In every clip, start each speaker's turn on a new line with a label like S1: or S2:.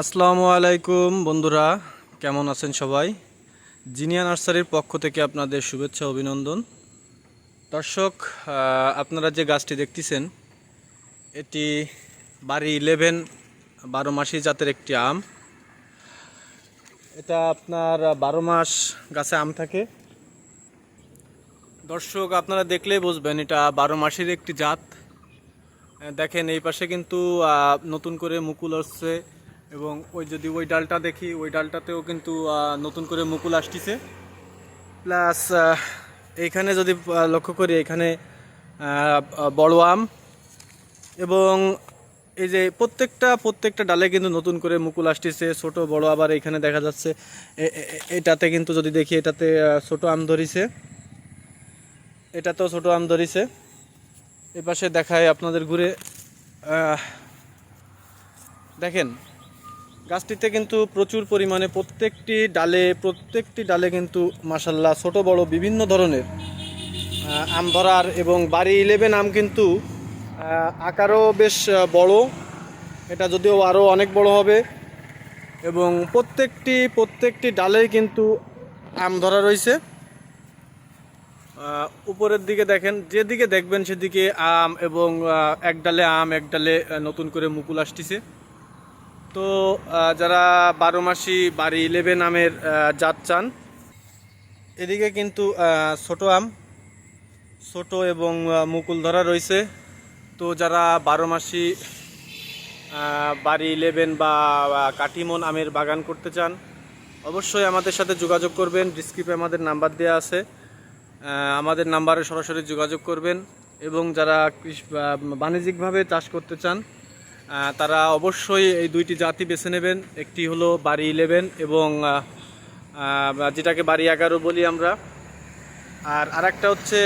S1: আসসালামু আলাইকুম বন্ধুরা, কেমন আছেন সবাই? জিনিয়া নার্সারির পক্ষ থেকে আপনাদের শুভেচ্ছা, অভিনন্দন। দর্শক আপনারা যে গাছটি দেখতেছেন, এটি বাড়ি ইলেভেন, বারো মাসি জাতের একটি আম। এটা আপনার বারো মাস গাছে আম থাকে। দর্শক, আপনারা দেখলেই বুঝবেন, এটা বারো মাসের একটি জাত। দেখেন, এই পাশে কিন্তু নতুন করে মুকুল আসছে। এবং ওই যদি ওই ডালটা দেখি, ওই ডালটাতেও কিন্তু নতুন করে মুকুল আসতেছে। প্লাস এইখানে যদি লক্ষ্য করি, এখানে বড় আম এবং এই যে প্রত্যেকটা প্রত্যেকটা ডালে কিন্তু নতুন করে মুকুল আসতেছে। ছোট, বড় আবার এখানে দেখা যাচ্ছে। এটাতে কিন্তু যদি দেখি, এটাতে ছোট আম ধরিছে। এটাতেও ছোট আম ধরিছে। এ পাশে দেখায় আপনাদের ঘুরে দেখেন গাছটিতে কিন্তু প্রচুর পরিমাণে প্রত্যেকটি ডালে প্রত্যেকটি ডালে কিন্তু মাসাল্লাহ ছোট, বড় বিভিন্ন ধরনের আম ধরার এবং বাড়ি ইলেভেন আম কিন্তু আকারও বেশ বড়। এটা যদিও আরও অনেক বড় হবে। এবং প্রত্যেকটি প্রত্যেকটি ডালেই কিন্তু আম ধরা রয়েছে। উপরের দিকে দেখেন, যেদিকে দেখবেন সেদিকে আম এবং এক ডালে আম, এক ডালে নতুন করে মুকুল আসতেছে। তো যারা বারো মাসি বাড়ি ইলেভেন আমের জাত চান, এদিকে কিন্তু ছোট আম, ছোট এবং মুকুল ধরা রয়েছে। তো যারা বারো মাসি বাড়ি ইলেভেন বা কাটিমন আমের বাগান করতে চান, অবশ্যই আমাদের সাথে যোগাযোগ করবেন। ডিসক্রিপে আমাদের নাম্বার দেওয়া আছে। আমাদের নাম্বারে সরাসরি যোগাযোগ করবেন এবং যারা বাণিজ্যিকভাবে চাষ করতে চান তারা অবশ্যই এই দুইটি জাতি বেছে নেবেন। একটি হলো বাড়ি ইলেভেন এবং যেটাকে বাড়ি এগারো বলি আমরা। আর আরেকটা হচ্ছে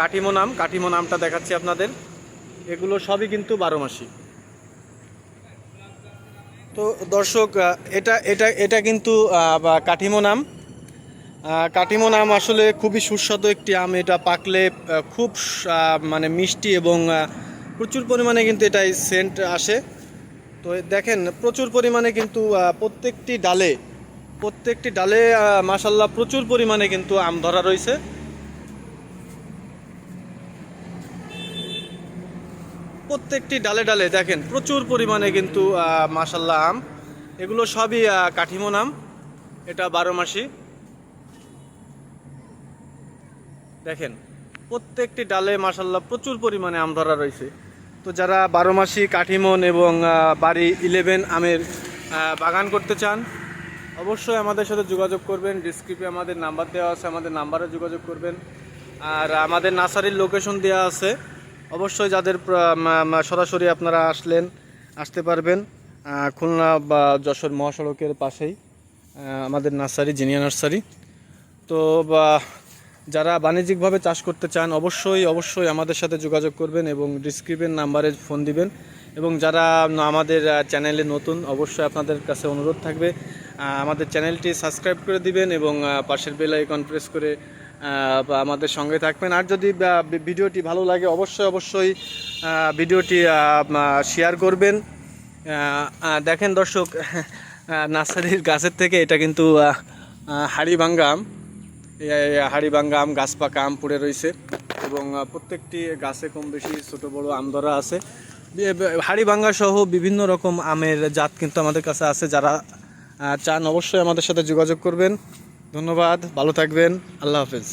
S1: কাটিমো নাম। কাটিমো নামটা দেখাচ্ছি আপনাদের। এগুলো সবই কিন্তু বারো মাসি। তো দর্শক এটা এটা এটা কিন্তু কাঠিমো নাম। কাটিমো নাম আসলে খুবই সুস্বাদু একটি আম। এটা পাকলে খুব মানে মিষ্টি এবং প্রচুর পরিমাণে কিন্তু এটাই সেন্ট আসে। তো দেখেন প্রচুর পরিমাণে কিন্তু প্রত্যেকটি ডালে প্রত্যেকটি ডালে মাসাল্লাহ প্রচুর পরিমাণে কিন্তু আম ধরা রয়েছে। প্রত্যেকটি ডালে ডালে দেখেন প্রচুর পরিমাণে কিন্তু মাসাল্লাহ আম। এগুলো সবই আহ, কাঠিমো নাম এটা বারো মাসি। দেখেন প্রত্যেকটি ডালে মাসাল্লাহ প্রচুর পরিমাণে আম ধরা রয়েছে। তো যারা বারো মাসি কাঠিমন এবং বাড়ি ইলেভেন আমের বাগান করতে চান, অবশ্যই আমাদের সাথে যোগাযোগ করবেন। ডিসক্রিপে আমাদের নাম্বার দেওয়া আছে, আমাদের নাম্বারে যোগাযোগ করবেন। আর আমাদের নার্সারির লোকেশন দেওয়া আছে। অবশ্যই যাদের সরাসরি আপনারা আসলেন, আসতে পারবেন। খুলনা বা যশোর মহাসড়কের পাশেই আমাদের নার্সারি জিনিয়া নার্সারি। তো, বা যারা বাণিজ্যিকভাবে চাষ করতে চান, অবশ্যই অবশ্যই আমাদের সাথে যোগাযোগ করবেন এবং ডিসক্রিপের নাম্বারে ফোন দিবেন। এবং যারা আমাদের চ্যানেলে নতুন, অবশ্যই আপনাদের কাছে অনুরোধ থাকবে। আমাদের চ্যানেলটি সাবস্ক্রাইব করে দিবেন এবং পাশের বেল আইকন প্রেস করে আমাদের সঙ্গে থাকবেন। আর যদি ভিডিওটি ভালো লাগে, অবশ্যই অবশ্যই ভিডিওটি শেয়ার করবেন। দেখেন দর্শক নার্সারির গাছের থেকে এটা কিন্তু হাড়িভাঙ্গা আম হাড়িভাঙ্গা আম, গাছ পাকা আম পড়ে রয়েছে এবং প্রত্যেকটি গাছে কম বেশি ছোটো বড়ো আম ধরা আছে। হাড়িভাঙ্গা সহ বিভিন্ন রকম আমের জাত কিন্তু আমাদের কাছে আছে। যারা চান অবশ্যই আমাদের সাথে যোগাযোগ করবেন। ধন্যবাদ, ভালো থাকবেন। আল্লাহ হাফেজ।